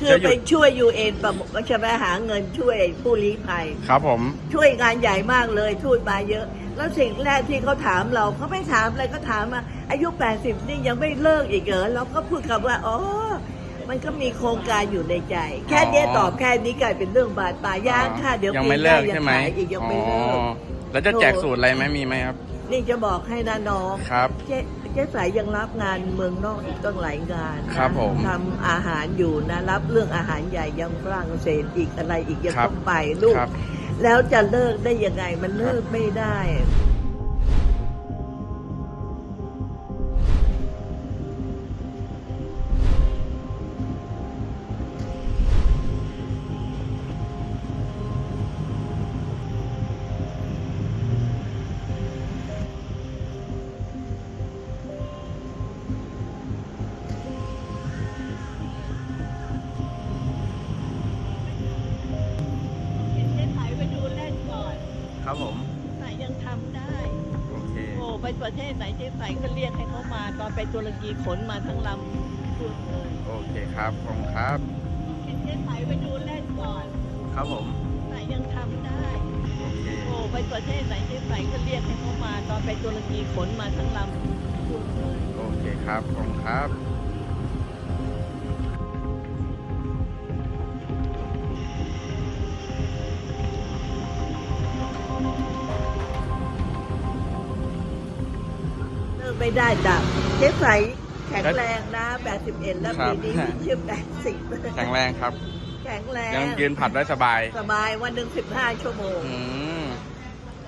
คือจะหยุไปดช่วยยูเอ็นประมก็จะไปหาเงินช่วยผู้ลี้ภัย ครับผม ช่วยงานใหญ่มากเลยทูตมาเยอะ แล้วสิ่งแรกที่เขาถามเราเขาไม่ถามอะไรก็ถามมาอายุ 80 นี่ยังไม่เลิกอีกเหรอเราก็พูดคำว่าอ๋อมันก็มีโครงการอยู่ในใจ แค่เนี้ยอ๋อตอบแค่นี้กลายเป็นเรื่องบาดปลายย่างค่ะเดี๋ยวยังปีไม่หเลิน้ากยังใช่ไหมขายอีกยังไม่เลิกอ๋อแล้วจะแจกสูตรอะไรไหมมีไหมครับ นี่จะบอกให้นะน้องครับ เจ๊เจ๊สายยังรับงานเมืองนอกอีกต้องหลายงานนะครับผมทำอาหารอยู่นะรับเรื่องอาหารใหญ่ยังฝรั่งเศสอีกอะไรอีกยังครับต้องไปลูก ครับ แล้วจะเลิกได้ยังไงมันเลิกไม่ได้ ครับผมสายยังทำได้โอเคโอ้ไปประเทศไหนเจ๊สายก็เรียกให้เขามาตอนไปตุรกีขนมาทั้งลำพูดเลยโอเคครับขอบคุณครับเจ๊สายไปดูเล่นก่อน ครับผมสายยังทำได้โอเคโอ้ไปประเทศไหนเจ๊สายก็เรียกให้เขามาตอนไปตุรกีขนมาทั้งลำพูดเลยโอเคครับขอบคุณครับ เลิกไม่ได้ดับเจ๊สายแข็งแรงนะ 81 แล้วครัปีบนี้ชื่อ80 แข็งแรงครับ แข็งแรง ยังยืนผัดได้สบาย สบายวันหนึ่ง15 ชั่วโมง อืม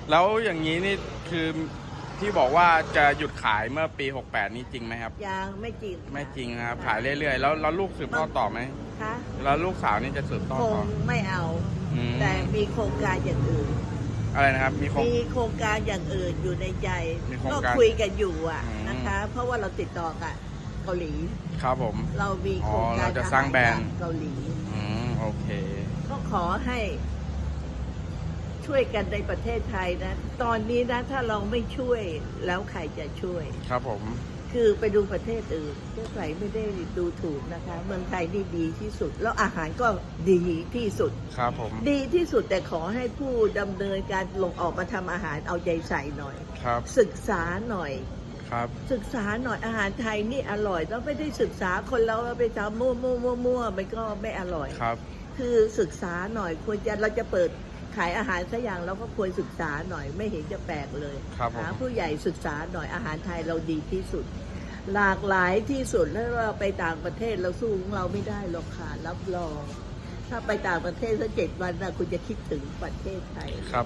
แล้วอย่างนี้นี่คือที่บอกว่าจะหยุดขายเมื่อปี 68 นี้จริงไหมครับ ยังไม่จริง ไม่จริงนะครับ ขายเรื่อยๆ แล้วแล้วลูกสืบทอดต่อไหมคะ แล้วลูกสาวนี่จะสืบทอดคต่องไม่เอาอืมแต่มีโครงการอย่างอื่น อะไรนะครับ มีของมีโครงการอย่างอื่นอยู่ในใจ มีโครงก็การคุยกันอยู่อะอืม นะคะ เพราะว่าเราติดต่อกับเกาหลี ครับผม เรามีโครงการอ๋อเราจะสร้างแบรนด์ กับเกาหลี อืมโอเค ก็ขอให้ ช่วยกันในประเทศไทยนะ ตอนนี้นะ ถ้าเราไม่ช่วยแล้วใครจะช่วย ครับผม คือไปดูประเทศอื่นเจ้าใสไม่ได้ดูถูกนะคะ เมืองไทยนี่ดีที่สุด แล้วอาหารก็ดีที่สุด ครับผม ดีที่สุดแต่ขอให้ผู้ดำเนินการลงออกมาทำอาหารเอาใจใส่หน่อย ครับ ศึกษาหน่อย ครับ ศึกษาหน่อยอาหารไทยนี่อร่อยแล้วไม่ได้ศึกษาคนเราไปทำมั่วมั่วมั่วมั่วมันก็ไม่อร่อย ครับ คือศึกษาหน่อยควรจะเราจะเปิด ขายอาหารสักอย่างเราก็ควรศึกษาหน่อยไม่เห็นจะแปลกเลยครับผม หาผู้ใหญ่ศึกษาหน่อยอาหารไทยเราดีที่สุด หลากหลายที่สุดแล้วเราไปต่างประเทศเราสู้ของเราไม่ได้หรอกค่ะรับรอง ถ้าไปต่างประเทศสักเจ็ดวันนะคุณจะคิดถึงประเทศไทยครับ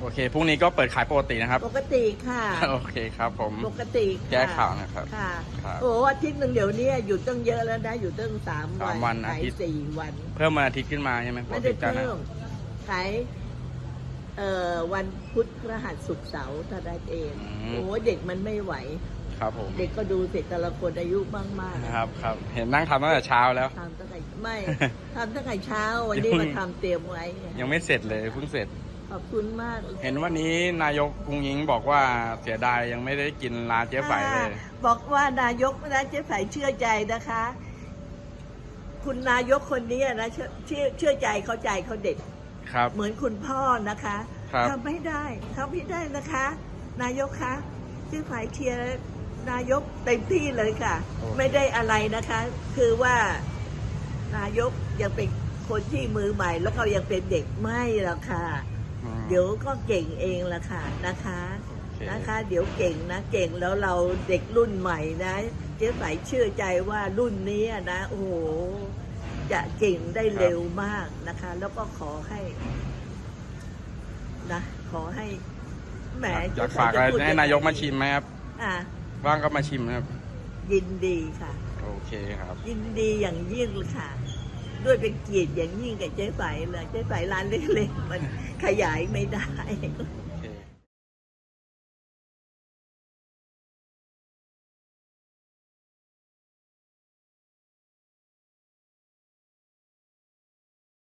โอเคพรุ่งนี้ก็เปิดขายปกตินะครับ ปกติค่ะ โอเคครับผม ปกติค่ะแก้ข่าวนะครับค่ะครับ โอ้อาทิตย์หนึ่งเดี๋ยวนี้หยุดตั้งเยอะแล้วนะหยุดตั้งสามวันสามวันอาขายทิตย์ สี่วัน เพิ่มวันอาทิตย์ขึ้นมาใช่ไหมปไม่กได้ติจันทร์นะเพิ่ม ขายเอ่อวันพุธพฤหัสศุกร์เสาร์เท่านั้นเองโอ้เด็กมันไม่ไหว ครับผมเด็กก็ดูเสร็จแต่ละคนอายุมากมากครับครับเห็นนั่งทำตั้งแต่เช้าแล้ว ทำตั้งแต่ไม่ ทำตั้งแต่เช้าวันนี้ยังมาทำเตรียมไว้ยังไม่เสร็จเลยเพิ่งเสร็จ ขอบคุณมากเห็นวันนี้นายกกรุงยิงบอกว่าเสียดายยังไม่ได้กินร้านเจ๊ไฝเลยอ่าบอกว่านายกนะเจ๊ไฝเชื่อใจนะคะ คุณนายกคนนี้นะเชื่อเชื่อเชื่อใจเขาใจเขาเด็ด ครับเหมือนคุณพ่อนะคะครับทำไม่ได้ทำไม่ได้นะคะ นายกคะชื่อฝ่ายเชียร์นายกเต็มที่เลยค่ะ ไม่ได้อะไรนะคะ คือว่านายกยังเป็นคนที่มือใหม่แล้วก็ยังเป็นเด็กไม่หรอกค่ะอืมเดี๋ยวก็เก่งเองละค่ะนะคะโอเคนะคะ เดี๋ยวเก่งนะเก่งแล้วเราเด็กรุ่นใหม่นะ เจ๊สายเชื่อใจว่ารุ่นนี้นะโอ้โห จะเก่งได้เร็วมากนะคะ แล้วก็ขอให้นะขอให้แหมอยากฝากอะไรให้นายกมาชิมไหมครับอะว่างก็มาชิมนะครับ ยินดีค่ะ โอเคครับ ยินดีอย่างยิ่งเลยค่ะ ด้วยเป็นเกียรติอย่างยิ่งกับเจ๊ไฝเลยเจ๊ไฝร้านเล็กๆมันขยายไม่ได้